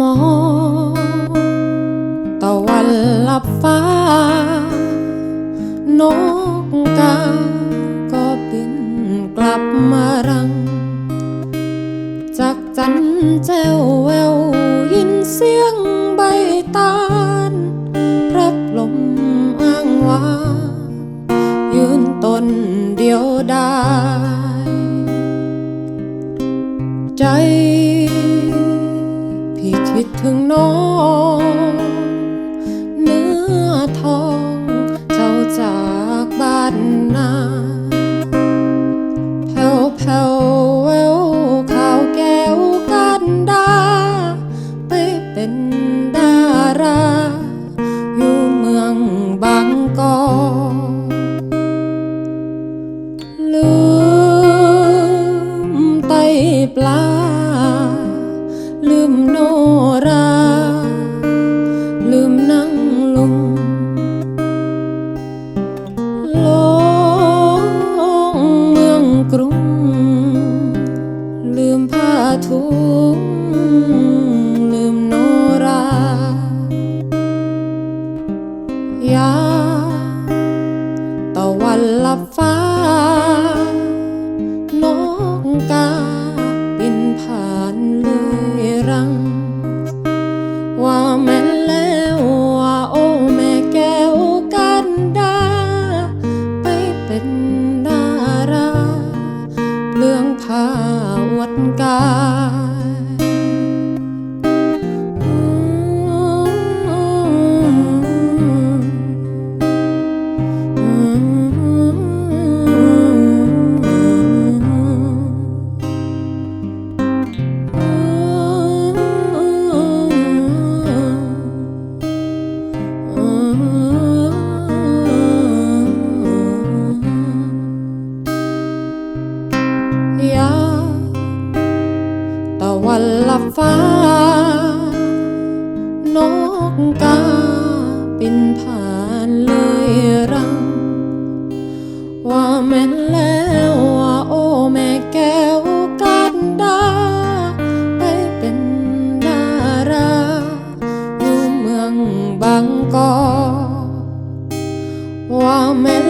มองตะวันลับฟ้า นกกา ก็บินกลับมารัง จากจันแจ้วแววยินเสียงใบตาลรับลมอ้างว้ายืนต้นเดียวด้ใจ ดถึงน้องเนื้อทองเจ้าจากบ้านนาแผ่วแผ่วแววข่าวแก้วกันดา ไปเป็นดารา อยู่เมืองบางกอกลืมไตปลา ฟ้า นกกาบินผ่านเลยรัง ว่าแม่นแล้วว่าโอ้แม่แก้วกันดา ไปเป็นดารา เรื่องผ้าวัดกา ยาตะวันลับฟ้า นกกาบินผ่านเลยรัง ว่าแม่นแล้วว่าโอ้แม่แก้วกันดา ไปเป็นดารา อยู่เมืองบางกอกว่าแม่